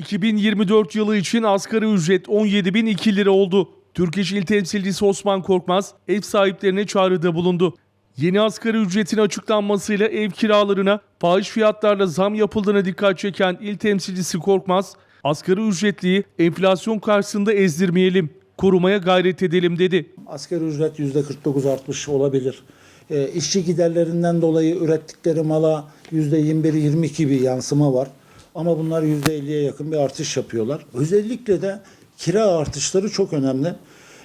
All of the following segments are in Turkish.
2024 yılı için asgari ücret 17.002 lira oldu. Türk İş İl Temsilcisi Osman Korkmaz ev sahiplerine çağrıda bulundu. Yeni asgari ücretin açıklanmasıyla ev kiralarına fahiş fiyatlarla zam yapıldığına dikkat çeken il temsilcisi Korkmaz, asgari ücretliyi enflasyon karşısında ezdirmeyelim, korumaya gayret edelim dedi. Asgari ücret %49 artmış olabilir. E, işçi giderlerinden dolayı ürettikleri mala %21-22 bir yansıma var. Ama bunlar %50'ye yakın bir artış yapıyorlar. Özellikle de kira artışları çok önemli.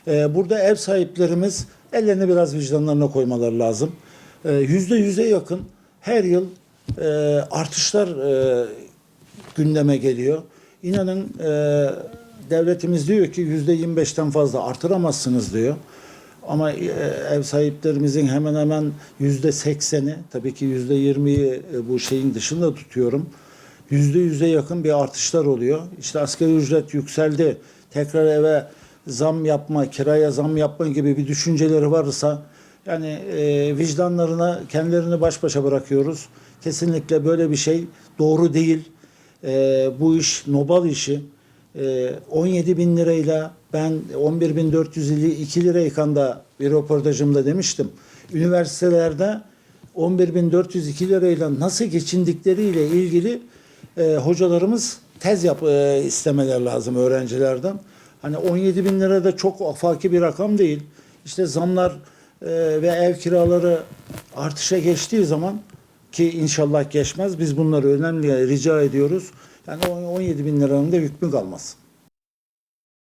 E, burada ev sahiplerimiz ellerini biraz vicdanlarına koymaları lazım. E, %100'e yakın her yıl e, artışlar e, gündeme geliyor. İnanın e, devletimiz diyor ki yüzde 25'ten fazla artıramazsınız diyor. Ama e, ev sahiplerimizin hemen hemen yüzde 80'i tabii ki yüzde 20'yi e, bu şeyin dışında tutuyorum. Yüzde yüze yakın bir artışlar oluyor. İşte asgari ücret yükseldi. Tekrar eve zam yapma, kiraya zam yapma gibi bir düşünceleri varsa yani e, vicdanlarına kendilerini baş başa bırakıyoruz. Kesinlikle böyle bir şey doğru değil. E, bu iş nobal işi. E, 17 bin lirayla ben 11 bin 452 lirayken da bir röportajımda demiştim. Üniversitelerde 11 bin 402 lirayla nasıl geçindikleriyle ilgili e, hocalarımız tez yap e, istemeler lazım öğrencilerden. Hani 17 bin lira da çok afaki bir rakam değil. İşte zamlar e, ve ev kiraları artışa geçtiği zaman ki inşallah geçmez. Biz bunları önemli rica ediyoruz. Yani o 17 bin liranın da hükmü kalmaz.